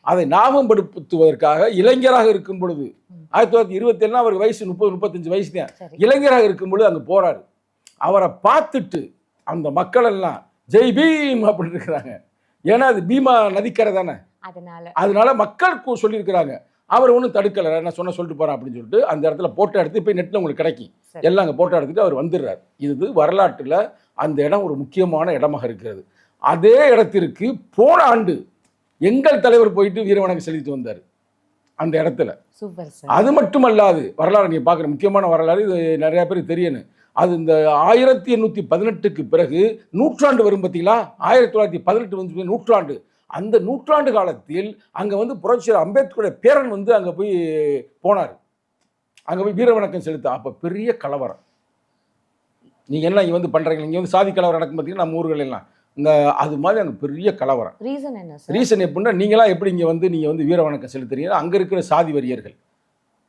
அதை ஞாபகப்படுத்துவதற்காக இளைஞராக இருக்கும் பொழுது ஆயிரத்தி தொள்ளாயிரத்தி இருபத்தி ஏழுனா அவருக்கு வயசு முப்பது முப்பத்தஞ்சு வயசு தான். இளைஞராக இருக்கும் பொழுது அங்கே போறாரு. அவரை பார்த்துட்டு அந்த மக்கள் எல்லாம் ஜெய் பீம் அப்படின்னு இருக்கிறாங்க. ஏன்னா அது பீமா நதிக்கரை தானே. அதனால. அதனால மக்கள் சொல்லியிருக்கிறாங்க. அவர் ஒன்றும் தடுக்கலை. நான் சொன்ன சொல்லிட்டு போறேன் அப்படின்னு சொல்லிட்டு அந்த இடத்துல போட்டோ எடுத்து போய் நெட்டில் உங்களுக்கு கிடைக்கும். எல்லாம் அங்கே போட்டோ எடுத்துட்டு அவர் வந்துடுறார். இது வரலாற்றில் அந்த இடம் ஒரு முக்கியமான இடமாக இருக்கிறது. அதே இடத்திற்கு போன ஆண்டு எங்கள் தலைவர் போயிட்டு வீரவணக்கம் செலுத்திட்டு வந்தார். அந்த இடத்துல. அது மட்டுமல்லாது வரலாறு நீங்க பார்க்குற முக்கியமான வரலாறு இது நிறைய பேருக்கு தெரியணும். அது இந்த ஆயிரத்தி எண்ணூற்றி பதினெட்டுக்கு பிறகு நூற்றாண்டு வரும் பார்த்தீங்களா? ஆயிரத்தி தொள்ளாயிரத்தி பதினெட்டு வந்து நூற்றாண்டு. அந்த நூற்றாண்டு காலத்தில் அங்கே வந்து புரட்சியர் அம்பேத்கருடைய பேரன் வந்து அங்கே போய் போனார். அங்கே போய் வீரவணக்கம் செலுத்த. அப்போ பெரிய கலவரம். நீங்கள் என்ன இங்கே வந்து பண்ணுறீங்க இங்கே வந்து சாதி கலவரம் நடக்கும் பார்த்தீங்கன்னா நம்ம ஊர்கள் எல்லாம். இந்த அது மாதிரி அங்கே பெரிய கலவரம். ரீசன் என்ன ரீசன் எப்படின்னா நீங்களாம் எப்படி இங்கே வந்து நீங்கள் வந்து வீர வணக்கம் செலுத்துறீங்க அங்கே இருக்கிற சாதி வரியர்கள்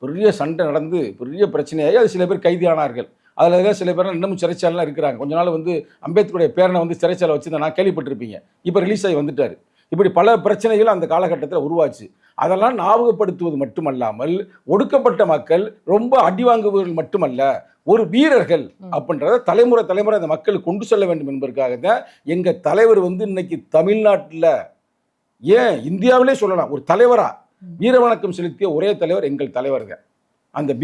பெரிய சண்டை நடந்து பெரிய பிரச்சனையாகி அது சில பேர் கைது ஆனார்கள் அதில் ஏதாவது சில பேர் இன்னமும் சிறைச்சாலாம் இருக்கிறாங்க. கொஞ்ச நாள் வந்து அம்பேத்கருடைய பேரனை வந்து சிறைச்சாலை வச்சு நான் கேள்விப்பட்டிருப்பீங்க. இப்போ ரிலீஸ் ஆகி வந்துட்டார். இப்படி பல பிரச்சனைகள் அந்த காலகட்டத்தில் உருவாச்சு அதெல்லாம் ஞாபகப்படுத்துவது மட்டுமல்லாமல் ஒடுக்கப்பட்ட மக்கள் ரொம்ப அடி வாங்குபவர்கள் மட்டுமல்ல ஒரு வீரர்கள். அப்படின்றத தலைமுறை தலைமுறை அந்த மக்களுக்கு கொண்டு செல்ல வேண்டும் என்பதற்காக தான் எங்கள் தலைவர் வந்து இன்னைக்கு தமிழ்நாட்டில் ஏன் இந்தியாவிலே சொல்லலாம் ஒரு தலைவரா ம். வீரவணக்கம் செலுத்திய ஒரே தலைவர் எங்கள் தலைவர்கள் அந்த பி